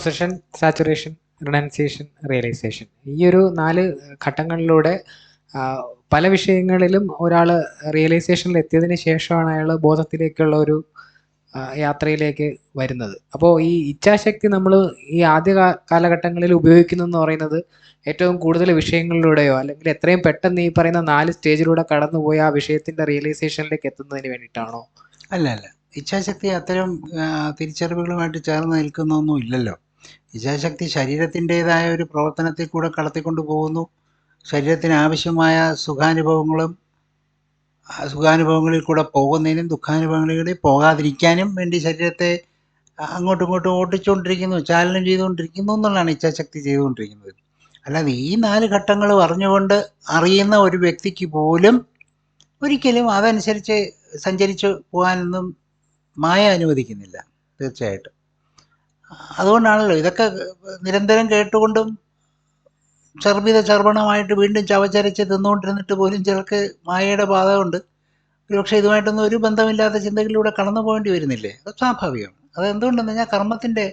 Possession saturation renunciation realisation ഈ ഒരു നാല് ഘട്ടങ്ങളിലൂടെ പല വിഷയങ്ങളിലും ഒരാൾ റിയലൈസേഷനിൽ എത്തിയതിന് ശേഷമാണ് അയാൾ ബോധത്തിലേക്കുള്ള ഒരു യാത്രയിലേക്ക് വരുന്നത്. അപ്പോൾ ഈ ഇച്ഛാശക്തി നമ്മൾ ഈ ആദ്യ കാലഘട്ടങ്ങളിൽ ഉപയോഗിക്കുന്നു എന്ന് പറയുന്നത് ഏറ്റവും കൂടുതൽ വിഷയങ്ങളിലൂടെയോ അല്ലെങ്കിൽ എത്രയും പെട്ടെന്ന് ഈ പറയുന്ന നാല് സ്റ്റേജിലൂടെ കടന്നുപോയി ആ വിഷയത്തിന്റെ റിയലൈസേഷനിലേക്ക് എത്തുന്നതിന് വേണ്ടിയിട്ടാണോ? അല്ല അല്ല. ഇച്ഛാശക്തി അത്തരം തിരിച്ചറിവുകളുമായിട്ട് ചേർന്ന് നിൽക്കുന്നൊന്നും ഇല്ലല്ലോ. ഇച്ഛാശക്തി ശരീരത്തിന്റെതായ ഒരു പ്രവർത്തനത്തിൽ കൂടെ കടത്തിക്കൊണ്ട് പോകുന്നു. ശരീരത്തിന് ആവശ്യമായ സുഖാനുഭവങ്ങളും സുഖാനുഭവങ്ങളിൽ കൂടെ പോകുന്നതിനും ദുഃഖാനുഭവങ്ങളിൽ പോകാതിരിക്കാനും വേണ്ടി ശരീരത്തെ അങ്ങോട്ടും ഇങ്ങോട്ടും ഓട്ടിച്ചുകൊണ്ടിരിക്കുന്നു ചാലനം ചെയ്തുകൊണ്ടിരിക്കുന്നു എന്നുള്ളതാണ് ഇച്ഛാശക്തി ചെയ്തുകൊണ്ടിരിക്കുന്നത്. അല്ലാതെ ഈ നാല് ഘട്ടങ്ങൾ അറിഞ്ഞുകൊണ്ട് അറിയുന്ന ഒരു വ്യക്തിക്ക് പോലും ഒരിക്കലും അതനുസരിച്ച് സഞ്ചരിച്ച് പോകാനൊന്നും മായ അനുവദിക്കുന്നില്ല. തീർച്ചയായിട്ടും. അതുകൊണ്ടാണല്ലോ ഇതൊക്കെ നിരന്തരം കേട്ടുകൊണ്ടും ചർബിത ചർബണമായിട്ട് വീണ്ടും ചവച്ചരച്ച് തിന്നുകൊണ്ടിരുന്നിട്ട് പോലും ചിലർക്ക് മായയുടെ ബാധകമുണ്ട്. ഒരുപക്ഷെ ഇതുമായിട്ടൊന്നും ഒരു ബന്ധമില്ലാത്ത ചിന്തകളിലൂടെ കടന്നു പോകേണ്ടി വരുന്നില്ലേ? അത് സ്വാഭാവികമാണ് അത് എന്തുകൊണ്ടെന്ന് കഴിഞ്ഞാൽ കർമ്മത്തിന്റെ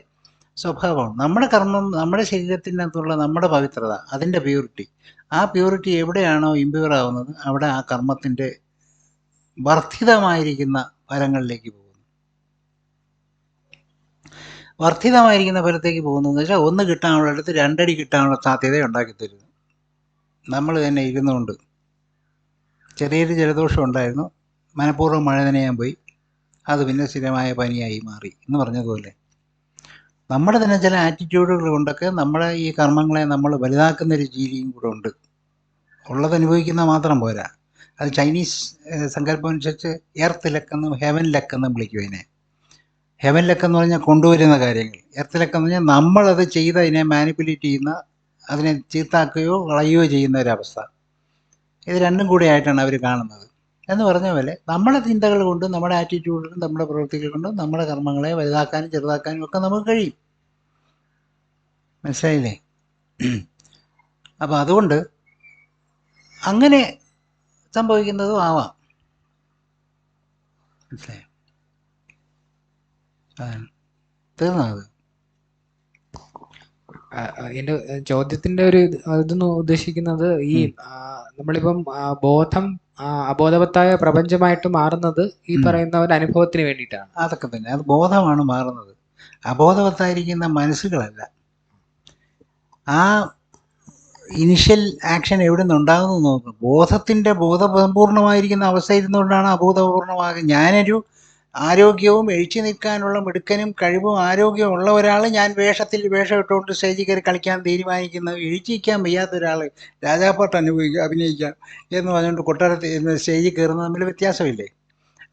സ്വഭാവമാണ്. നമ്മുടെ കർമ്മം നമ്മുടെ ശരീരത്തിനകത്തുള്ള നമ്മുടെ പവിത്രത അതിന്റെ പ്യൂരിറ്റി ആ പ്യൂരിറ്റി എവിടെയാണോ ഇമ്പ്യൂർ ആവുന്നത് അവിടെ ആ കർമ്മത്തിന്റെ വർദ്ധിതമായിരിക്കുന്ന ഫലങ്ങളിലേക്ക് പോകുന്നു വർദ്ധിതമായിരിക്കുന്ന ഫലത്തേക്ക് പോകുന്നതെന്ന് വെച്ചാൽ ഒന്ന് കിട്ടാനുള്ള അടുത്ത് രണ്ടടി കിട്ടാനുള്ള സാധ്യത ഉണ്ടാക്കി നമ്മൾ തന്നെ ഇരുന്നുകൊണ്ട്. ചെറിയൊരു ജലദോഷം ഉണ്ടായിരുന്നു. മനഃപൂർവം മഴ നനയാൻ പോയി. അത് പിന്നെ സ്ഥിരമായ പനിയായി മാറി എന്ന് പറഞ്ഞതുപോലെ. നമ്മുടെ തന്നെ ചില ആറ്റിറ്റ്യൂഡുകൾ കൊണ്ടൊക്കെ നമ്മുടെ ഈ കർമ്മങ്ങളെ നമ്മൾ വലുതാക്കുന്ന ഒരു രീതിയും കൂടെ ഉണ്ട്. ഉള്ളത് അനുഭവിക്കുന്ന മാത്രം പോരാ. അത് ചൈനീസ് സങ്കല്പം അനുസരിച്ച് എർത്ത് ലക്കെന്നും ഹെവൻ ലക്കെന്നും വിളിക്കും അതിനെ. ഹെവൻ എന്ന് പറഞ്ഞാൽ കൊണ്ടുവരുന്ന കാര്യങ്ങൾ. എർത്തിലൊക്കെ എന്ന് പറഞ്ഞാൽ നമ്മളത് ചെയ്ത് അതിനെ മാനിപ്പുലേറ്റ് ചെയ്യുന്ന അതിനെ ചീത്താക്കുകയോ കളയുകയോ ചെയ്യുന്ന ഒരവസ്ഥ. ഇത് രണ്ടും കൂടി ആയിട്ടാണ് അവർ കാണുന്നത്. എന്ന് പറഞ്ഞ പോലെ നമ്മുടെ ചിന്തകൾ കൊണ്ടും നമ്മുടെ ആറ്റിറ്റ്യൂഡുകളും നമ്മുടെ പ്രവൃത്തികൾ കൊണ്ടും നമ്മുടെ കർമ്മങ്ങളെ വലുതാക്കാനും ചെറുതാക്കാനും ഒക്കെ നമുക്ക് കഴിയും. മനസ്സിലായില്ലേ? അപ്പോൾ അതുകൊണ്ട് അങ്ങനെ സംഭവിക്കുന്നതും ആവാം. മനസ്സിലായോ? അതാണ് തീർന്നോ അത്? ആ, ആ, എന്റെ ചോദ്യത്തിന്റെ ഒരു ഇത് ഇതെന്ന് ഉദ്ദേശിക്കുന്നത് ഈ നമ്മളിപ്പം ബോധം അബോധവത്തായ പ്രപഞ്ചമായിട്ട് മാറുന്നത് ഈ പറയുന്ന ഒരു അനുഭവത്തിന് വേണ്ടിയിട്ടാണ്. അതൊക്കെ തന്നെ. അത് ബോധമാണ് മാറുന്നത്. അബോധവത്തായിരിക്കുന്ന മനസ്സുകളല്ല. ആ ഇനിഷ്യൽ ആക്ഷൻ എവിടെ നിന്നുണ്ടാകുന്നു നോക്കും. ബോധത്തിന്റെ ബോധപൂർണമായിരിക്കുന്ന അവസ്ഥ ഇരുന്നുകൊണ്ടാണ് അബോധപൂർണമാകുന്നത് ഞാനൊരു ആരോഗ്യവും എഴിച്ചു നിൽക്കാനുള്ള മിടുക്കനും കഴിവും ആരോഗ്യവും ഉള്ള ഒരാൾ ഞാൻ വേഷത്തിൽ വേഷം ഇട്ടുകൊണ്ട് സ്റ്റേജിൽ കയറി കളിക്കാൻ തീരുമാനിക്കുന്നത് എഴിച്ചു നിൽക്കാൻ വയ്യാത്ത ഒരാൾ രാജാപ്പാട്ട് അനുഭവിക്കുക അഭിനയിക്കാം എന്ന് പറഞ്ഞുകൊണ്ട് കൊട്ടാരത്തിൽ സ്റ്റേജിൽ കയറുന്നത് തമ്മിൽ വ്യത്യാസമില്ലേ?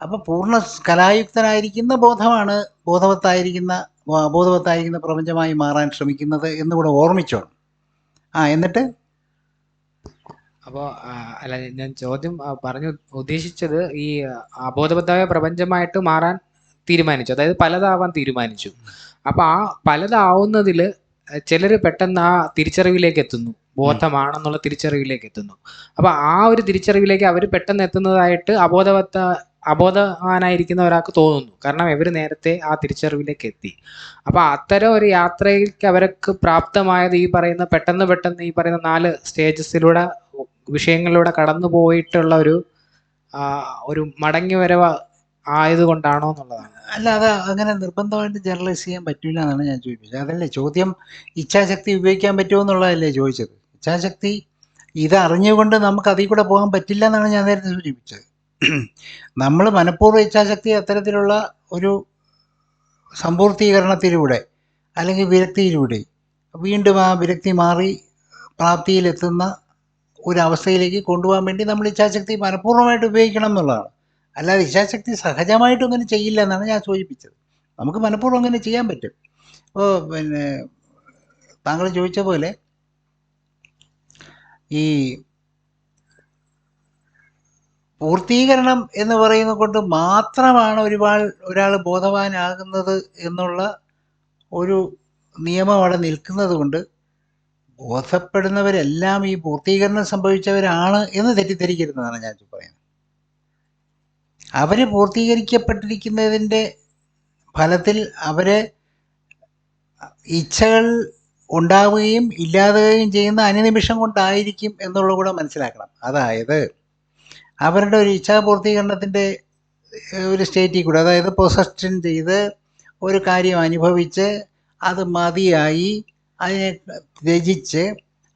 അപ്പോൾ പൂർണ കലായുക്തനായിരിക്കുന്ന ബോധമാണ് ബോധവത്തായിരിക്കുന്ന ബോധവത്തായിരിക്കുന്ന പ്രപഞ്ചമായി മാറാൻ ശ്രമിക്കുന്നത് എന്നുകൂടെ ഓർമ്മിച്ചോണം. ആ എന്നിട്ട്? അപ്പോൾ അല്ല ഞാൻ ചോദ്യം പറഞ്ഞു ഉദ്ദേശിച്ചത് ഈ അബോധബദ്ധമായ പ്രപഞ്ചമായിട്ട് മാറാൻ തീരുമാനിച്ചു. അതായത് പലതാവാൻ തീരുമാനിച്ചു. അപ്പൊ ആ പലതാവുന്നതിൽ ചിലർ പെട്ടെന്ന് ആ തിരിച്ചറിവിലേക്ക് എത്തുന്നു. ബോധമാണെന്നുള്ള തിരിച്ചറിവിലേക്ക് എത്തുന്നു. അപ്പൊ ആ ഒരു തിരിച്ചറിവിലേക്ക് അവർ പെട്ടെന്ന് എത്തുന്നതായിട്ട് അബോധവത്ത അബോധവാനായിരിക്കുന്ന ഒരാൾക്ക് തോന്നുന്നു. കാരണം ഇവർ നേരത്തെ ആ തിരിച്ചറിവിലേക്ക് എത്തി. അപ്പൊ അത്തരം ഒരു യാത്രയിലേക്ക് അവർക്ക് പ്രാപ്തമായത് ഈ പറയുന്ന പെട്ടെന്ന് പെട്ടെന്ന് ഈ പറയുന്ന നാല് സ്റ്റേജസിലൂടെ വിഷയങ്ങളിലൂടെ കടന്നു പോയിട്ടുള്ള ഒരു ഒരു മടങ്ങി വരവ് ആയതുകൊണ്ടാണോ എന്നുള്ളതാണ്. അല്ല അത് അങ്ങനെ നിർബന്ധമായിട്ട് ജനറലൈസ് ചെയ്യാൻ പറ്റില്ല എന്നാണ് ഞാൻ ചോദിച്ചത് അതല്ലേ ചോദ്യം ഇച്ഛാശക്തി ഉപയോഗിക്കാൻ പറ്റുമോ എന്നുള്ളതല്ലേ ചോദിച്ചത്. ഇച്ഛാശക്തി ഇത് അറിഞ്ഞുകൊണ്ട് നമുക്ക് അതിൽ കൂടെ പോകാൻ പറ്റില്ല എന്നാണ് ഞാൻ നേരത്തെ സൂചിപ്പിച്ചത്. നമ്മൾ മനഃപൂർവ ഇച്ഛാശക്തി അത്തരത്തിലുള്ള ഒരു സമ്പൂർത്തീകരണത്തിലൂടെ അല്ലെങ്കിൽ വിരക്തിയിലൂടെ വീണ്ടും ആ വിരക്തി മാറി പ്രാപ്തിയിലെത്തുന്ന ഒരു അവസ്ഥയിലേക്ക് കൊണ്ടുപോകാൻ വേണ്ടി നമ്മൾ ഇച്ഛാശക്തി മനഃപൂർവമായിട്ട് ഉപയോഗിക്കണം എന്നുള്ളതാണ്. അല്ലാതെ ഇച്ഛാശക്തി സഹജമായിട്ടും അങ്ങനെ ചെയ്യില്ല എന്നാണ് ഞാൻ സൂചിപ്പിച്ചത്. നമുക്ക് മനഃപൂർവം അങ്ങനെ ചെയ്യാൻ പറ്റും. ഇപ്പോൾ പിന്നെ താങ്കൾ ചോദിച്ച പോലെ ഈ പൂർത്തീകരണം എന്ന് പറയുന്നത് കൊണ്ട് മാത്രമാണ് ഒരുപാട് ഒരാൾ ബോധവാനാകുന്നത് എന്നുള്ള ഒരു നിയമം അവിടെ നിൽക്കുന്നത് കൊണ്ട് ബോധപ്പെടുന്നവരെല്ലാം ഈ പൂർത്തീകരണം സംഭവിച്ചവരാണ് എന്ന് തെറ്റിദ്ധരിക്കരുതെന്നാണ് ഞാൻ പറയുന്നത്. അവർ പൂർത്തീകരിക്കപ്പെട്ടിരിക്കുന്നതിന്റെ ഫലത്തിൽ അവരെ ഇച്ഛകൾ ഉണ്ടാവുകയും ഇല്ലാതുകയും ചെയ്യുന്ന അനുനിമിഷം കൊണ്ടായിരിക്കും എന്നുള്ളത് കൂടെ മനസ്സിലാക്കണം. അതായത് അവരുടെ ഒരു ഇച്ഛാ പൂർത്തീകരണത്തിന്റെ ഒരു സ്റ്റേറ്റിൽ കൂടെ അതായത് പൊസഷൻ ചെയ്ത് ഒരു കാര്യം അനുഭവിച്ച് അത് മതിയായി അതിനെ രചിച്ച്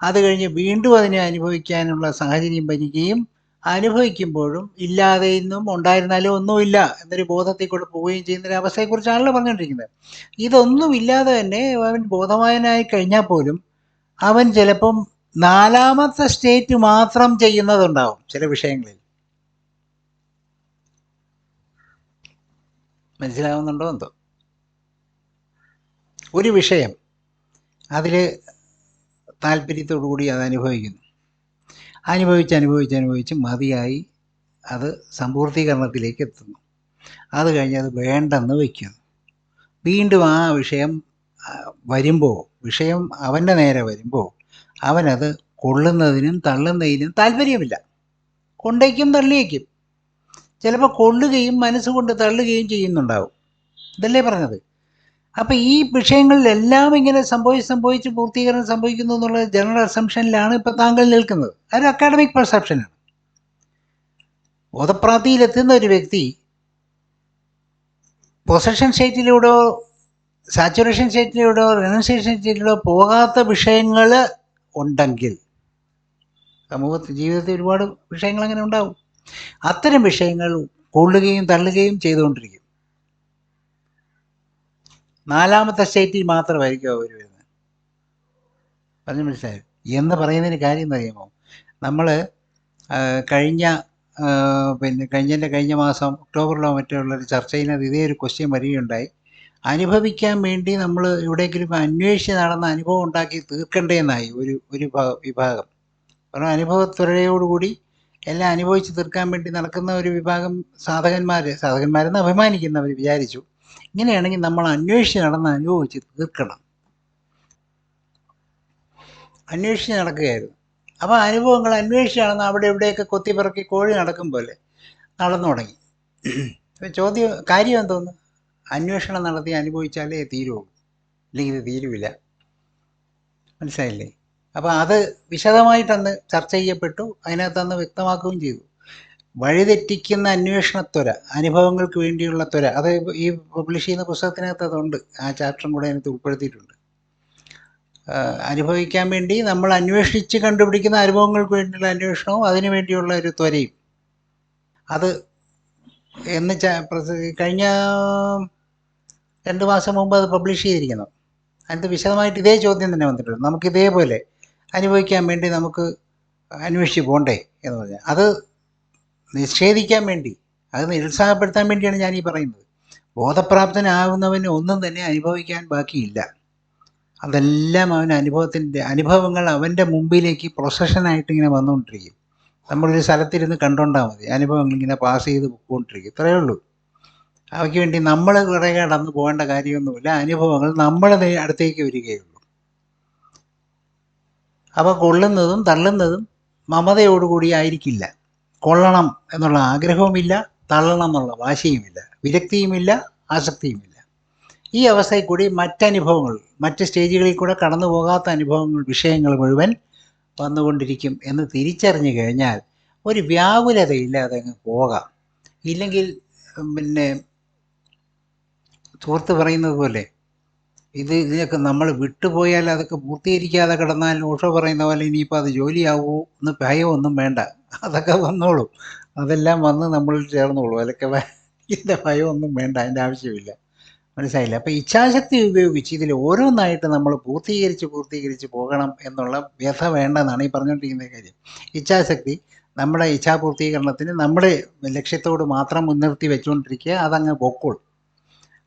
അത് കഴിഞ്ഞ് വീണ്ടും അതിനെ അനുഭവിക്കാനുള്ള സാഹചര്യം വരികയും അനുഭവിക്കുമ്പോഴും ഇല്ലാതെ ഇന്നും ഉണ്ടായിരുന്നാലും ഒന്നുമില്ല എന്നൊരു ബോധത്തിൽ കൂടെ പോവുകയും ചെയ്യുന്ന ഒരു അവസ്ഥയെക്കുറിച്ചാണല്ലോ പറഞ്ഞുകൊണ്ടിരിക്കുന്നത്. ഇതൊന്നും ഇല്ലാതെ തന്നെ അവൻ ബോധവാനായി കഴിഞ്ഞാൽ പോലും അവൻ ചിലപ്പം നാലാമത്തെ സ്റ്റേറ്റ് മാത്രം ചെയ്യുന്നതുണ്ടാവും ചില വിഷയങ്ങളിൽ. മനസ്സിലാവുന്നുണ്ടോ എന്തോ? ഒരു വിഷയം അതിൽ താല്പര്യത്തോടു കൂടി അത് അനുഭവിക്കുന്നു. അനുഭവിച്ച് അനുഭവിച്ച് അനുഭവിച്ച് മതിയായി അത് സമ്പൂർത്തീകരണത്തിലേക്ക് എത്തുന്നു. അത് കഴിഞ്ഞ് അത് വേണ്ടെന്ന് വയ്ക്കുന്നു. വീണ്ടും ആ വിഷയം വരുമ്പോൾ വിഷയം അവന്റെ നേരെ വരുമ്പോൾ അവനത് കൊള്ളുന്നതിനും തള്ളുന്നതിനും താല്പര്യമില്ല. കൊണ്ടേക്കും തള്ളിയേക്കും. ചിലപ്പോൾ കൊള്ളുകയും മനസ്സുകൊണ്ട് തള്ളുകയും ചെയ്യുന്നുണ്ടാവും. ഇതല്ലേ പറഞ്ഞത്? അപ്പം ഈ വിഷയങ്ങളിലെല്ലാം ഇങ്ങനെ സംഭവിച്ച് സംഭവിച്ച് പൂർത്തീകരണം സംഭവിക്കുന്നു എന്നുള്ള ജനറൽ അസംഷനിലാണ് ഇപ്പൊ താങ്കൾ നിൽക്കുന്നത്. അതൊരു അക്കാഡമിക് പെർസെപ്ഷനാണ് ബോധപ്രാപ്തിയിലെത്തുന്ന ഒരു വ്യക്തി പൊസഷൻ സ്റ്റേറ്റിലൂടെയോ സാച്ചുറേഷൻ സ്റ്റേറ്റിലൂടെയോ റിനൗൺസിയേഷൻ സ്റ്റേറ്റിലൂടെയോ പോകാത്ത വിഷയങ്ങൾ ഉണ്ടെങ്കിൽ സമൂഹത്തിൽ ജീവിതത്തിൽ ഒരുപാട് വിഷയങ്ങൾ അങ്ങനെ ഉണ്ടാവും. അത്തരം വിഷയങ്ങൾ കൊള്ളുകയും തള്ളുകയും ചെയ്തുകൊണ്ടിരിക്കും. നാലാമത്തെ സ്റ്റേറ്റിൽ മാത്രമായിരിക്കും അവർ വരുന്നത്. പറഞ്ഞു മനസ്സിലായോ? എന്ന് പറയുന്നതിന് കാര്യം അറിയുമോ? നമ്മൾ കഴിഞ്ഞ പിന്നെ കഴിഞ്ഞതിന്റെ കഴിഞ്ഞ മാസം ഒക്ടോബറിലോ മറ്റോ ഉള്ളൊരു ചർച്ചയിനകത്ത് ഇതേ ഒരു ക്വസ്റ്റ്യൻ വരികയുണ്ടായി. അനുഭവിക്കാൻ വേണ്ടി നമ്മൾ എവിടെയെങ്കിലും അന്വേഷിച്ച് നടന്ന അനുഭവം ഉണ്ടാക്കി തീർക്കേണ്ടതെന്നായി ഒരു ഒരു വിഭാഗം. കാരണം അനുഭവത്വരയോടുകൂടി എല്ലാം അനുഭവിച്ച് തീർക്കാൻ വേണ്ടി നടക്കുന്ന ഒരു വിഭാഗം സാധകന്മാർ സാധകന്മാരെന്ന് അഭിമാനിക്കുന്നവർ വിചാരിച്ചു. ഇങ്ങനെയാണെങ്കിൽ നമ്മൾ അന്വേഷിച്ച് നടന്ന് അനുഭവിച്ച് തീർക്കണം. അന്വേഷിച്ച് നടക്കുകയായിരുന്നു. അപ്പോൾ അനുഭവങ്ങൾ അന്വേഷിച്ച് നടന്ന് അവിടെ ഇവിടെയൊക്കെ കൊത്തിപ്പിറക്കി കോഴി നടക്കും പോലെ നടന്നു തുടങ്ങി. അപ്പോൾ ചോദ്യം കാര്യം എന്തോന്ന്? അന്വേഷണം നടത്തി അനുഭവിച്ചാലേ തീരുള്ളൂ അല്ലെങ്കിൽ ഇത് തീരുവില്ല മനസ്സിലായില്ലേ? അപ്പോൾ അത് വിശദമായിട്ടന്ന് ചർച്ച ചെയ്യപ്പെട്ടു. അതിനകത്തന്ന് വ്യക്തമാക്കുകയും ചെയ്തു. വഴിതെറ്റിക്കുന്ന അന്വേഷണത്വര അനുഭവങ്ങൾക്ക് വേണ്ടിയുള്ള ത്വര. അത് ഈ പബ്ലിഷ് ചെയ്യുന്ന പുസ്തകത്തിനകത്ത് അതുണ്ട്. ആ ചാപ്റ്ററും കൂടെ അതിനകത്ത് ഉൾപ്പെടുത്തിയിട്ടുണ്ട്. അനുഭവിക്കാൻ വേണ്ടി നമ്മൾ അന്വേഷിച്ച് കണ്ടുപിടിക്കുന്ന അനുഭവങ്ങൾക്ക് വേണ്ടിയുള്ള അന്വേഷണവും അതിനു വേണ്ടിയുള്ള ഒരു ത്വരയും. അത് എന്ന് കഴിഞ്ഞ രണ്ട് മാസം മുമ്പ് അത് പബ്ലിഷ് ചെയ്തിരിക്കുന്നു. അതിനകത്ത് വിശദമായിട്ട് ഇതേ ചോദ്യം തന്നെ വന്നിട്ടുണ്ട്. നമുക്ക് ഇതേപോലെ അനുഭവിക്കാൻ വേണ്ടി നമുക്ക് അന്വേഷിച്ച് പോകണ്ടേ എന്ന് പറഞ്ഞാൽ അത് നിഷേധിക്കാൻ വേണ്ടി അത് നിരുത്സാഹപ്പെടുത്താൻ വേണ്ടിയാണ് ഞാൻ ഈ പറയുന്നത്. ബോധപ്രാപ്തനാവുന്നവന് ഒന്നും തന്നെ അനുഭവിക്കാൻ ബാക്കിയില്ല. അതെല്ലാം അവൻ അനുഭവത്തിന്റെ അനുഭവങ്ങൾ അവന്റെ മുമ്പിലേക്ക് പ്രൊസഷനായിട്ട് ഇങ്ങനെ വന്നുകൊണ്ടിരിക്കും. നമ്മളൊരു സ്ഥലത്തിരുന്ന് കണ്ടോണ്ടാൽ മതി. അനുഭവങ്ങൾ ഇങ്ങനെ പാസ് ചെയ്ത് പോയിക്കൊണ്ടിരിക്കും. ഇത്രയേ ഉള്ളൂ. അവയ്ക്ക് വേണ്ടി നമ്മൾ കുറേ കടന്നു പോകേണ്ട കാര്യമൊന്നുമില്ല. അനുഭവങ്ങൾ നമ്മളെ അടുത്തേക്ക് വരികയുള്ളൂ. അവ കൊള്ളുന്നതും തള്ളുന്നതും മമതയോടുകൂടി ആയിരിക്കില്ല. കൊള്ളണം എന്നുള്ള ആഗ്രഹവുമില്ല തള്ളണം എന്നുള്ള വാശിയുമില്ല വിരക്തിയുമില്ല ആസക്തിയുമില്ല. ഈ അവസ്ഥയിൽ കൂടി മറ്റനുഭവങ്ങൾ മറ്റ് സ്റ്റേജുകളിൽ കൂടെ കടന്നു പോകാത്ത അനുഭവങ്ങൾ വിഷയങ്ങൾ മുഴുവൻ വന്നുകൊണ്ടിരിക്കും എന്ന് തിരിച്ചറിഞ്ഞു കഴിഞ്ഞാൽ ഒരു വ്യാകുലതയില്ലാതെ അങ്ങ് പോകാം. ഇല്ലെങ്കിൽ പിന്നെ സുഹൃത്ത് പറയുന്നത് പോലെ ഇത് ഇതിനൊക്കെ നമ്മൾ വിട്ടുപോയാൽ അതൊക്കെ പൂർത്തീകരിക്കാതെ കിടന്നാൽ ഓഷോ പറയുന്ന പോലെ ഇനിയിപ്പോൾ അത് ജോലിയാവുമോ എന്ന് ഭയമൊന്നും വേണ്ട. അതൊക്കെ വന്നോളും. അതെല്ലാം വന്ന് നമ്മൾ ചേർന്നോളൂ. അതൊക്കെ ഇതിന്റെ ഭയമൊന്നും വേണ്ട അതിന്റെ ആവശ്യമില്ല. മനസ്സിലായില്ല? അപ്പോൾ ഇച്ഛാശക്തി ഉപയോഗിച്ച് ഇതിൽ ഓരോന്നായിട്ട് നമ്മൾ പൂർത്തീകരിച്ച് പൂർത്തീകരിച്ച് പോകണം എന്നുള്ള വ്യഥ വേണ്ടെന്നാണ് ഈ പറഞ്ഞുകൊണ്ടിരിക്കുന്ന കാര്യം. ഇച്ഛാശക്തി നമ്മുടെ ഇച്ഛാപൂർത്തീകരണത്തിന് നമ്മുടെ ലക്ഷ്യത്തോട് മാത്രം മുൻനിർത്തി വെച്ചുകൊണ്ടിരിക്കുക അതങ്ങ് പൊക്കോളും.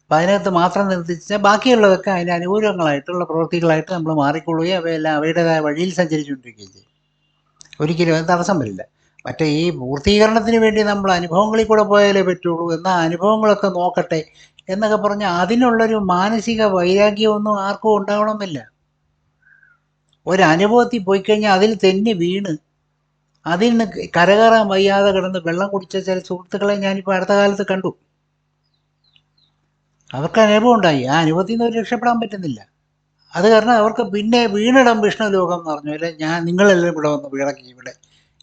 അപ്പം അതിനകത്ത് മാത്രം നിർത്തിച്ചാൽ ബാക്കിയുള്ളതൊക്കെ അതിന്റെ അനുകൂലങ്ങളായിട്ടുള്ള പ്രവൃത്തികളായിട്ട് നമ്മൾ മാറിക്കൊള്ളുകയും അവയെല്ലാം അവയുടേതായ വഴിയിൽ സഞ്ചരിച്ചുകൊണ്ടിരിക്കുകയും ചെയ്യും. ഒരിക്കലും അത് തടസ്സം വരില്ല. മറ്റേ ഈ പൂർത്തീകരണത്തിന് വേണ്ടി നമ്മൾ അനുഭവങ്ങളിൽ കൂടെ പോയാലേ പറ്റുള്ളൂ എന്നാൽ അനുഭവങ്ങളൊക്കെ നോക്കട്ടെ എന്നൊക്കെ പറഞ്ഞ് അതിനുള്ളൊരു മാനസിക വൈരാഗ്യമൊന്നും ആർക്കും ഉണ്ടാവണമെന്നില്ല. ഒരനുഭവത്തിൽ പോയി കഴിഞ്ഞാൽ അതിൽ തെന്നി വീണ് അതിൽ നിന്ന് കരകയറാൻ വയ്യാതെ കിടന്ന് വെള്ളം കുടിച്ച ചില സുഹൃത്തുക്കളെ ഞാനിപ്പോൾ അടുത്ത കാലത്ത് കണ്ടു. അവർക്ക് അനുഭവം ഉണ്ടായി. ആ അനുഭവത്തിൽ നിന്ന് അവർ രക്ഷപ്പെടാൻ പറ്റുന്നില്ല. അത് കാരണം അവർക്ക് പിന്നെ വീണിടം വിഷ്ണു ലോകം എന്ന് പറഞ്ഞു. അല്ലെ? ഞാൻ നിങ്ങളെല്ലാം ഇവിടെ വന്ന് വീടക്കി ഇവിടെ.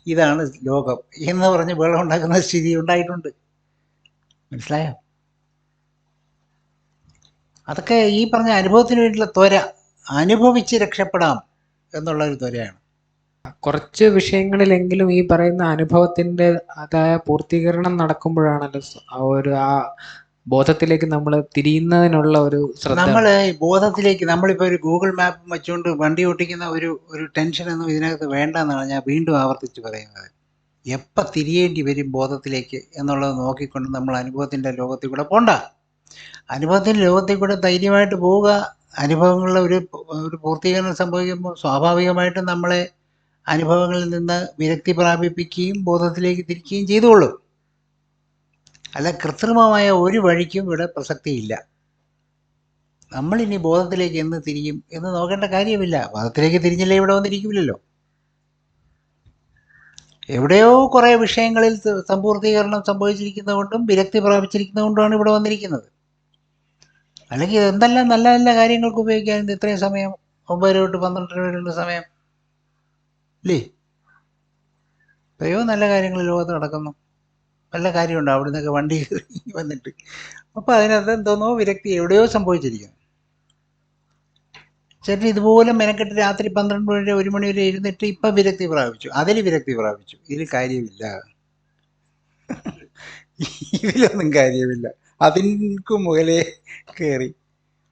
ഇതാണ് ലോകം. എന്ന് പറഞ്ഞ് വെള്ളം ഉണ്ടാക്കുന്ന സ്ഥിതി ഉണ്ടായിട്ടുണ്ട്. മനസ്സിലായോ? അതൊക്കെ ഈ പറഞ്ഞ അനുഭവത്തിന് വേണ്ടിയുള്ള ത്വര. അനുഭവിച്ച് രക്ഷപ്പെടാം എന്നുള്ള ഒരു ത്വരയാണ്. കുറച്ച് വിഷയങ്ങളിലെങ്കിലും ഈ പറയുന്ന അനുഭവത്തിന്റെ അതായ പൂർത്തീകരണം നടക്കുമ്പോഴാണല്ലോ ആ ഒരു ആ ബോധത്തിലേക്ക് നമ്മൾ തിരിയുന്നതിനുള്ള ഒരു ശ്രദ്ധ. നമ്മൾ ബോധത്തിലേക്ക് നമ്മളിപ്പോൾ ഒരു ഗൂഗിൾ മാപ്പ് വെച്ചുകൊണ്ട് വണ്ടി ഓട്ടിക്കുന്ന ഒരു ഒരു ടെൻഷനൊന്നും ഇതിനകത്ത് വേണ്ട എന്നാണ് ഞാൻ വീണ്ടും ആവർത്തിച്ച് പറയുന്നത്. എപ്പോൾ തിരിയേണ്ടി വരും ബോധത്തിലേക്ക് എന്നുള്ളത് നോക്കിക്കൊണ്ട് നമ്മൾ അനുഭവത്തിന്റെ ലോകത്തിൽ കൂടെ പോണ്ട. അനുഭവത്തിന്റെ ലോകത്തിൽ കൂടെ ധൈര്യമായിട്ട് പോവുക. അനുഭവങ്ങളുടെ ഒരു ഒരു പൂർത്തീകരണം സംഭവിക്കുമ്പോൾ സ്വാഭാവികമായിട്ടും നമ്മളെ അനുഭവങ്ങളിൽ നിന്ന് വിരക്തി പ്രാപിപ്പിക്കുകയും ബോധത്തിലേക്ക് തിരിക്കുകയും ചെയ്തോളും അല്ല കൃത്രിമമായ ഒരു വഴിക്കും ഇവിടെ പ്രസക്തിയില്ല. നമ്മളിനി ബോധത്തിലേക്ക് എന്ന് തിരിയും എന്ന് നോക്കേണ്ട കാര്യമില്ല. ബോധത്തിലേക്ക് തിരിഞ്ഞില്ലേ ഇവിടെ വന്നിരിക്കില്ലല്ലോ എവിടെയോ കുറേ വിഷയങ്ങളിൽ സമ്പൂർത്തീകരണം സംഭവിച്ചിരിക്കുന്നതുകൊണ്ടും വിരക്തി പ്രാപിച്ചിരിക്കുന്നതുകൊണ്ടുമാണ് ഇവിടെ വന്നിരിക്കുന്നത്. അല്ലെങ്കിൽ എന്തെല്ലാം നല്ല നല്ല കാര്യങ്ങൾക്ക് ഉപയോഗിക്കാൻ ഇത്രയും സമയം ഒമ്പതര തൊട്ട് പന്ത്രണ്ടര വരെയുള്ള സമയം? ഇല്ലേ? എത്രയോ നല്ല കാര്യങ്ങൾ ലോകത്ത് നടക്കുന്നു. നല്ല കാര്യമുണ്ട്. അവിടെ നിന്നൊക്കെ വണ്ടി വന്നിട്ട്. അപ്പോൾ അതിനകത്ത് എന്തോന്നോ വിരക്തി എവിടെയോ സംഭവിച്ചിരിക്കും ചേട്ടൻ ഇതുപോലെ മെനക്കെട്ട് രാത്രി പന്ത്രണ്ട് മണി ഒരു മണി വരെ ഇരുന്നിട്ട് ഇപ്പം വിരക്തി പ്രാപിച്ചു. അതിൽ വിരക്തി പ്രാപിച്ചു. ഇതിൽ കാര്യമില്ല. ഇതിലൊന്നും കാര്യമില്ല. അതിൻക്ക് മുകളിലേ കയറി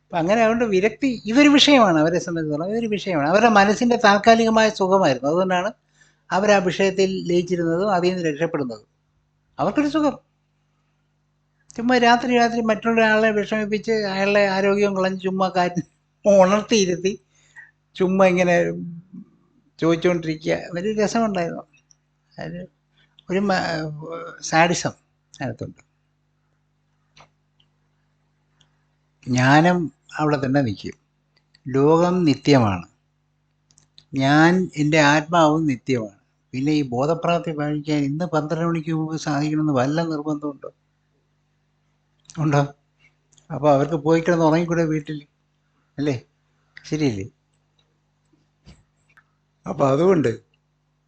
അപ്പം അങ്ങനെ അതുകൊണ്ട് വിരക്തി ഇതൊരു വിഷയമാണ്. അവരെ സംബന്ധിച്ചിടത്തോളം ഇതൊരു വിഷയമാണ്. അവരുടെ മനസ്സിന്റെ താൽക്കാലികമായ സുഖമായിരുന്നു. അതുകൊണ്ടാണ് അവർ ആ വിഷയത്തിൽ ലയിച്ചിരുന്നതും അതിൽ നിന്ന് രക്ഷപ്പെടുന്നതും. അവർക്കൊരു സുഖം. ചുമ്മാ രാത്രി രാത്രി മറ്റൊരാളെ വിഷമിപ്പിച്ച് അയാളുടെ ആരോഗ്യം കളഞ്ഞ് ചുമ്മാ കാര്യം ഉണർത്തിയിരുത്തി ചുമ്മാ ഇങ്ങനെ ചോദിച്ചുകൊണ്ടിരിക്കുക വലിയ രസമുണ്ടായിരുന്നു. അതിന് ഒരു സാഡിസം അതിനകത്തുണ്ട്. ജ്ഞാനം അവിടെ തന്നെ നിൽക്കും. ലോകം നിത്യമാണ്. ഞാൻ എന്റെ ആത്മാവും നിത്യമാണ്. പിന്നെ ഈ ബോധപ്രാപ്തി പാലിക്കാൻ ഇന്ന് പന്ത്രണ്ട് മണിക്ക് മുമ്പ് സാധിക്കണമെന്ന് വല്ല നിർബന്ധമുണ്ടോ? ഉണ്ടോ? അപ്പോൾ അവർക്ക് പോയി കിടന്ന് ഉറങ്ങിക്കൂടെ വീട്ടിൽ? അല്ലേ? ശരിയല്ലേ? അപ്പോൾ അതുകൊണ്ട്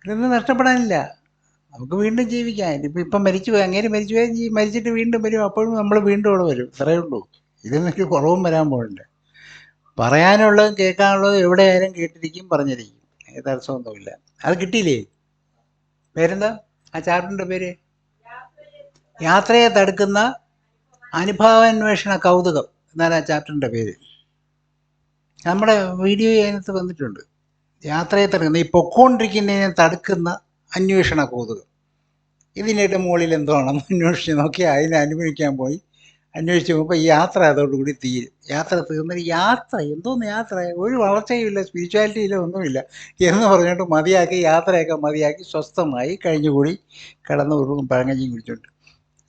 ഇതൊന്നും നഷ്ടപ്പെടാനില്ല. നമുക്ക് വീണ്ടും ജീവിക്കാം. ഇപ്പം ഇപ്പം മരിച്ചു പോയി അങ്ങനെ മരിച്ചു പോയി മരിച്ചിട്ട് വീണ്ടും വരും. അപ്പോഴും നമ്മൾ വീണ്ടും അവിടെ വരും. ഇത്രയേ ഉള്ളൂ. ഇതിനൊരു കുറവും വരാൻ പോകണ്ട പറയാനുള്ളതും കേൾക്കാനുള്ളതും എവിടെയായാലും കേട്ടിരിക്കും പറഞ്ഞിരിക്കും. തടസ്സമൊന്നുമില്ല അത് കിട്ടിയില്ലേ? പേരെന്താ? ആ ചാപ്റ്ററിന്റെ പേര്? യാത്രയെ തടുക്കുന്ന അനുഭവാന്വേഷണ കൗതുകം എന്നാണ് ആ ചാപ്റ്ററിന്റെ പേര്. നമ്മുടെ വീഡിയോ അതിനകത്ത് വന്നിട്ടുണ്ട്. യാത്രയെ തടുക്കുന്ന ഈ പൊക്കോണ്ടിരിക്കുന്നതിനെ തടുക്കുന്ന അന്വേഷണ കൗതുകം. ഇതിന്റെ മുകളിൽ എന്തോ ആണെന്ന് അന്വേഷിച്ച് നോക്കി അതിനെ അനുഭവിക്കാൻ പോയി. അന്വേഷിച്ച് നോക്കുമ്പോൾ ഈ യാത്ര അതോടുകൂടി തീരും. യാത്ര തീർന്നിട്ട് യാത്ര എന്തോന്ന് യാത്ര? ഒരു വളർച്ചയുമില്ല സ്പിരിച്വാലിറ്റിയില്ല ഒന്നുമില്ല എന്ന് പറഞ്ഞുകൊണ്ട് മതിയാക്കി യാത്രയൊക്കെ മതിയാക്കി സ്വസ്ഥമായി കഴിഞ്ഞുകൂടി കടന്നു കൊടുക്കും പഴങ്ങഞ്ഞിയും കുടിച്ചുകൊണ്ട്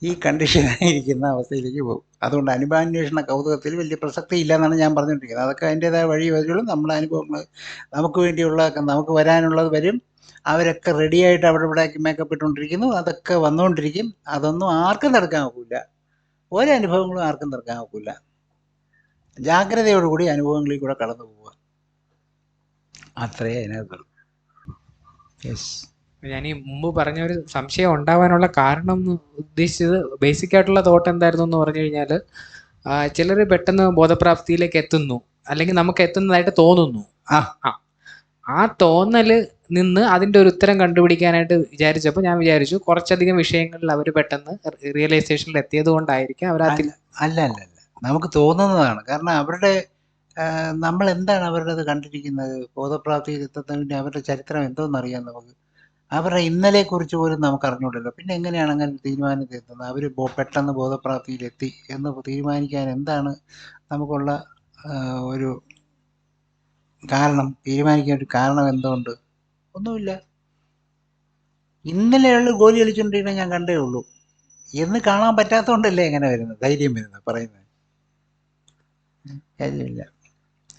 ഈ കണ്ടീഷനായിരിക്കുന്ന അവസ്ഥയിലേക്ക് പോകും. അതുകൊണ്ട് അനുഭവാന്വേഷണ കൗതുകത്തിൽ വലിയ പ്രസക്തി ഇല്ല എന്നാണ് ഞാൻ പറഞ്ഞുകൊണ്ടിരിക്കുന്നത്. അതൊക്കെ അതിന്റെതായ വഴി വരുള്ളൂ നമ്മുടെ അനുഭവങ്ങൾ നമുക്ക് വേണ്ടിയുള്ള നമുക്ക് വരാനുള്ളത് വരും. അവരൊക്കെ റെഡിയായിട്ട് അവിടെ ഇവിടെ മേക്കപ്പ് ഇട്ടുകൊണ്ടിരിക്കുന്നു. അതൊക്കെ വന്നുകൊണ്ടിരിക്കും. അതൊന്നും ആർക്കും തടുക്കാൻ ഒക്കില്ല. ഒരനുഭവങ്ങളും ആർക്കും നിർക്കാൻ ഒക്കില്ല. ജാഗ്രതയോടുകൂടി അനുഭവങ്ങളിൽ കൂടെ കടന്നു പോവുക. അത്രേ അതിനകത്തുള്ളൂ. യെസ് ഞാൻ ഈ മുമ്പ് പറഞ്ഞ ഒരു സംശയം ഉണ്ടാവാനുള്ള കാരണം ഉദ്ദേശിച്ചത് ബേസിക് ആയിട്ടുള്ള തോട്ട് എന്തായിരുന്നു എന്ന് പറഞ്ഞു കഴിഞ്ഞാൽ ചിലർ പെട്ടെന്ന് ബോധപ്രാപ്തിയിലേക്ക് എത്തുന്നു. അല്ലെങ്കിൽ നമുക്ക് എത്തുന്നതായിട്ട് തോന്നുന്നു. ആ. ആ തോന്നൽ നിന്ന് അതിന്റെ ഒരു ഉത്തരം കണ്ടുപിടിക്കാനായിട്ട് വിചാരിച്ചപ്പോൾ ഞാൻ വിചാരിച്ചു കുറച്ചധികം വിഷയങ്ങളിൽ അവർ പെട്ടെന്ന് റിയലൈസേഷനിൽ എത്തിയത് കൊണ്ടായിരിക്കും അവർ അല്ല അല്ല അല്ല നമുക്ക് തോന്നുന്നതാണ്. കാരണം അവരുടെ നമ്മൾ എന്താണ് അവരുടെ കണ്ടിരിക്കുന്നത്? ബോധപ്രാപ്തി എത്തുന്നതിന് വേണ്ടി അവരുടെ ചരിത്രം എന്തോന്നറിയാം നമുക്ക്? അവരുടെ ഇന്നലെക്കുറിച്ച് പോലും നമുക്ക് അറിഞ്ഞൂടല്ലോ. പിന്നെ എങ്ങനെയാണ് അങ്ങനെ തീരുമാനത്തിൽ എത്തുന്നത്? അവർ പെട്ടെന്ന് ബോധപ്രാപ്തിയിലെത്തി എന്ന് തീരുമാനിക്കാൻ എന്താണ് നമുക്കുള്ള ഒരു കാരണം തീരുമാനിക്കാൻ ഒരു കാരണം എന്തുകൊണ്ട്? ഒന്നുമില്ല. ഇന്നലെയുള്ള ഗോലി കളിച്ചുകൊണ്ടിരിക്കണ ഞാൻ കണ്ടേ ഉള്ളൂ. എന്ന് കാണാൻ പറ്റാത്തതുകൊണ്ടല്ലേ എങ്ങനെ വരുന്നത്? ധൈര്യം വരുന്നത് പറയുന്നത്. കാര്യമില്ല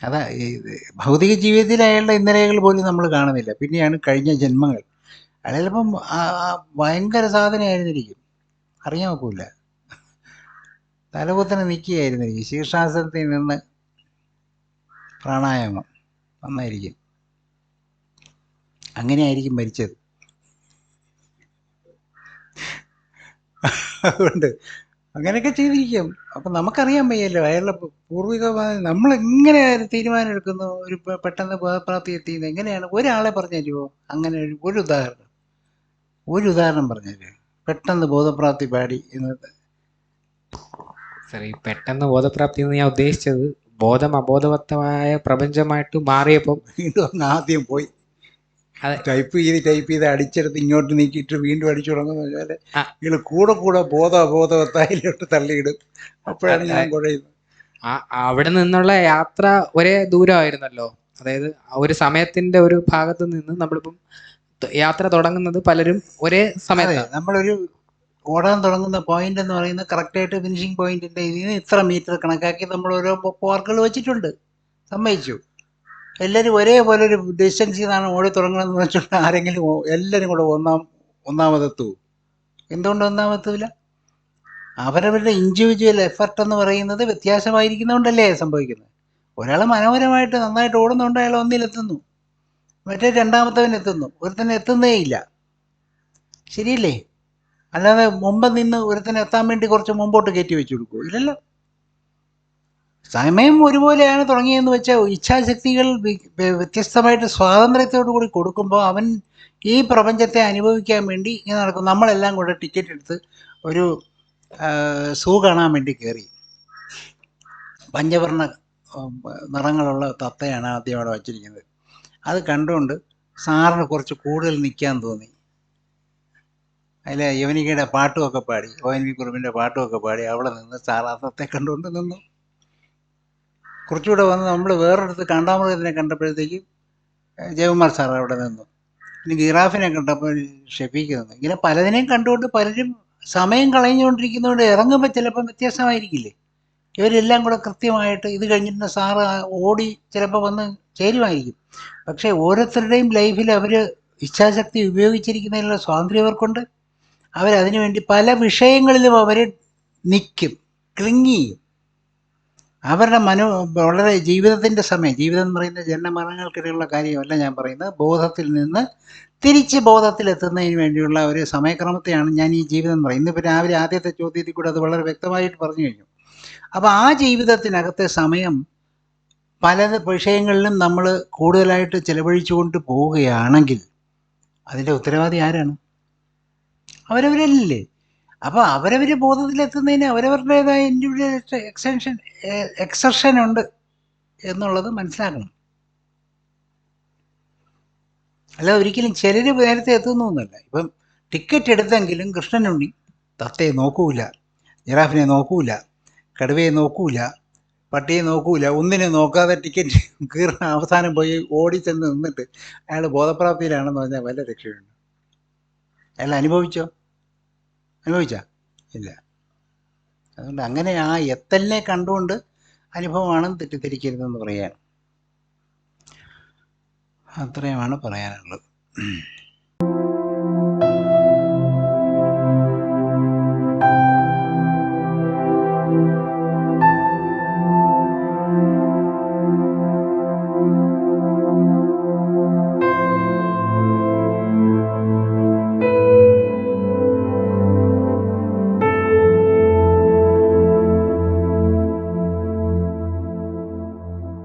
അതാ ഇത് ഭൗതിക ജീവിതത്തിൽ അയാളുടെ ഇന്നലെകൾ പോലും നമ്മൾ കാണുന്നില്ല. പിന്നെയാണ് കഴിഞ്ഞ ജന്മങ്ങൾ. ആ ഭയങ്കര സാധനമായിരുന്നിരിക്കും അറിയാൻ നോക്കൂല തലകുത്തനെ നിൽക്കുകയായിരുന്നിരിക്കും ശീർഷാസനത്തിൽ നിന്ന് പ്രാണായാമം. നന്നായിരിക്കും. അങ്ങനെയായിരിക്കും മരിച്ചത്. അതുകൊണ്ട് അങ്ങനെയൊക്കെ ചെയ്തിരിക്കും. അപ്പം നമുക്കറിയാൻ വയ്യല്ലോ അയാളുടെ പൂർവികമായ ഒരു തീരുമാനം എടുക്കുന്നു ഒരു പെട്ടെന്ന് ബോധപ്രാപ്തി എത്തിയത് എങ്ങനെയാണ്? ഒരാളെ പറഞ്ഞു അങ്ങനെ ഒരു ഉദാഹരണം. ഒരു ഉദാഹരണം പറഞ്ഞു പെട്ടെന്ന് ബോധപ്രാപ്തി പാടി എന്നത് ഈ പെട്ടെന്ന് ബോധപ്രാപ്തി എന്ന് ഞാൻ ഉദ്ദേശിച്ചത് ബോധം അബോധവത്തമായ പ്രപഞ്ചമായിട്ട് മാറിയപ്പം വീണ്ടും ആദ്യം പോയി. അതെ. ടൈപ്പ് ചെയ്ത് ടൈപ്പ് ചെയ്ത് അടിച്ചെടുത്ത് ഇങ്ങോട്ട് നീക്കിയിട്ട് വീണ്ടും അടിച്ചു തുടങ്ങുന്ന വെച്ചാൽ. ഇയാൾ കൂടെ കൂടെ ബോധ അബോധവത്തായിലോട്ട് തള്ളിയിടും. അപ്പോഴാണ് ഞാൻ കുഴയുന്നത് ആ അവിടെ നിന്നുള്ള യാത്ര ഒരേ ദൂരമായിരുന്നല്ലോ. അതായത് ഒരു സമയത്തിന്റെ ഒരു ഭാഗത്ത് നിന്ന് നമ്മളിപ്പം യാത്ര തുടങ്ങുന്നത് പലരും ഒരേ സമയത്ത് നമ്മളൊരു ഓടാൻ തുടങ്ങുന്ന പോയിന്റ് എന്ന് പറയുന്നത് കറക്റ്റായിട്ട് ഫിനിഷിംഗ് പോയിന്റിന്റെ ഇതിൽ നിന്ന് ഇത്ര മീറ്റർ കണക്കാക്കി നമ്മൾ ഓരോ പോർക്കുകൾ വെച്ചിട്ടുണ്ട്. സമ്മതിച്ചു. എല്ലാവരും ഒരേപോലെ ഒരു ഡിസ്റ്റൻസിൽ നിന്നാണ് ഓടി തുടങ്ങണമെന്ന് വെച്ചിട്ട് ആരെങ്കിലും എല്ലാവരും കൂടെ ഒന്നാം ഒന്നാമതെത്തൂ. എന്തുകൊണ്ട് ഒന്നാമത്തില്ല അവരവരുടെ ഇൻഡിവിജ്വൽ എഫർട്ട് എന്ന് പറയുന്നത് വ്യത്യാസമായിരിക്കുന്നതുകൊണ്ടല്ലേ സംഭവിക്കുന്നത്. ഒരാൾ മനോഹരമായിട്ട് നന്നായിട്ട് ഓടുന്നുണ്ട് അയാൾ ഒന്നിലെത്തുന്നു മറ്റേ രണ്ടാമത്തവൻ എത്തുന്നു. ഒരുത്തൻ എത്തുന്നേ ഇല്ല ശരിയല്ലേ? അല്ലാതെ മുമ്പ് നിന്ന് ഒരുത്തിന് എത്താൻ വേണ്ടി കുറച്ച് മുമ്പോട്ട് കയറ്റി വെച്ചു കൊടുക്കുമോ ഇല്ലല്ലോ. സമയം ഒരുപോലെയാണ് തുടങ്ങിയെന്ന് വെച്ചാൽ ഇച്ഛാശക്തികൾ വ്യത്യസ്തമായിട്ട് സ്വാതന്ത്ര്യത്തോടു കൂടി കൊടുക്കുമ്പോൾ അവൻ ഈ പ്രപഞ്ചത്തെ അനുഭവിക്കാൻ വേണ്ടി ഇങ്ങനെ നടക്കും. നമ്മളെല്ലാം കൂടെ ടിക്കറ്റ് എടുത്ത് ഒരു സൂ കാണാൻ വേണ്ടി കയറി പഞ്ചവർണ നിറങ്ങളുള്ള തത്തയാണ് ആദ്യം അവിടെ വച്ചിരിക്കുന്നത്. അത് കണ്ടുകൊണ്ട് സാറിന് കുറച്ച് കൂടുതൽ നിൽക്കാൻ തോന്നി. അതിലെ യവനികയുടെ പാട്ടുമൊക്കെ പാടി ഒ എൻ വി കുറുപ്പിന്റെ പാട്ടുമൊക്കെ പാടി അവിടെ നിന്ന് സാറാർത്ഥത്തെ കണ്ടുകൊണ്ട് നിന്നു. കുറച്ചുകൂടെ വന്ന് നമ്മൾ വേറൊരിടത്ത് കാണ്ടാമൃഗത്തിനെ കണ്ടപ്പോഴത്തേക്കും ജയകുമാർ സാർ അവിടെ നിന്നു. പിന്നെ ഗിറാഫിനെ കണ്ടപ്പോൾ ഷെഫീക്ക് നിന്നു ഇങ്ങനെ പലതിനെയും കണ്ടുകൊണ്ട് പലരും സമയം കളഞ്ഞുകൊണ്ടിരിക്കുന്നതുകൊണ്ട് ഇറങ്ങുമ്പോൾ ചിലപ്പം വ്യത്യാസമായിരിക്കില്ലേ? ഇവരെല്ലാം കൂടെ കൃത്യമായിട്ട് ഇത് കഴിഞ്ഞിട്ട് സാറ് ഓടി ചിലപ്പോൾ വന്ന് ചേരുമായിരിക്കും. പക്ഷേ ഓരോരുത്തരുടെയും ലൈഫിൽ അവർ ഇച്ഛാശക്തി ഉപയോഗിച്ചിരിക്കുന്നതിനുള്ള സ്വാതന്ത്ര്യം അവർക്കുണ്ട്. അവരതിനു വേണ്ടി പല വിഷയങ്ങളിലും അവർ നിൽക്കും ക്ലിങ് അവരുടെ മനോ വളരെ ജീവിതത്തിന്റെ സമയം ജീവിതം എന്ന് പറയുന്ന ജനമരണങ്ങൾക്കിടയിലുള്ള കാര്യമല്ല ഞാൻ പറയുന്നത്. ബോധത്തിൽ നിന്ന് തിരിച്ച് ബോധത്തിലെത്തുന്നതിന് വേണ്ടിയുള്ള ഒരു സമയക്രമത്തെയാണ് ഞാൻ ഈ ജീവിതം എന്ന് പറയുന്നത്. ഇന്നിപ്പോൾ രാവിലെ ആദ്യത്തെ ചോദ്യത്തിൽ കൂടെ അത് വളരെ വ്യക്തമായിട്ട് പറഞ്ഞു കഴിഞ്ഞു. അപ്പോൾ ആ ജീവിതത്തിനകത്തെ സമയം പല വിഷയങ്ങളിലും നമ്മൾ കൂടുതലായിട്ട് ചിലവഴിച്ചുകൊണ്ട് പോവുകയാണെങ്കിൽ അതിന്റെ ഉത്തരവാദി ആരാണ്? അവരവരല്ലേ? അപ്പോൾ അവരവർ ബോധത്തിലെത്തുന്നതിന് അവരവരുടേതായ ഇൻഡിവിജ്വൽ എക്സ്റ്റൻഷൻ എക്സർഷൻ ഉണ്ട് എന്നുള്ളത് മനസ്സിലാക്കണം. അല്ല ഒരിക്കലും ചിലർ നേരത്തെ എത്തുന്നു എന്നല്ല ഇപ്പം ടിക്കറ്റ് എടുത്തെങ്കിലും കൃഷ്ണനുണ്ണി തത്തയെ നോക്കൂല ജിറാഫിനെ നോക്കൂല കടുവയെ നോക്കൂല പട്ടിയെ നോക്കൂല ഒന്നിനെ നോക്കാതെ ടിക്കറ്റ് കീറുന്ന അവസാനം പോയി ഓടി ചെന്ന് നിന്നിട്ട് അയാൾ ബോധപ്രാപ്തിയിലാണെന്ന് പറഞ്ഞാൽ വല്ല രക്ഷയുണ്ട്. അയാൾ അനുഭവിച്ചോ? അനുഭവിച്ച? ഇല്ല. അതുകൊണ്ട് അങ്ങനെ ആ എത്തലിനെ കണ്ടുകൊണ്ട് അനുഭവമാണ് തെറ്റിദ്ധരിക്കരുതെന്ന് പറയാൻ. അത്രയുമാണ് പറയാനുള്ളത്.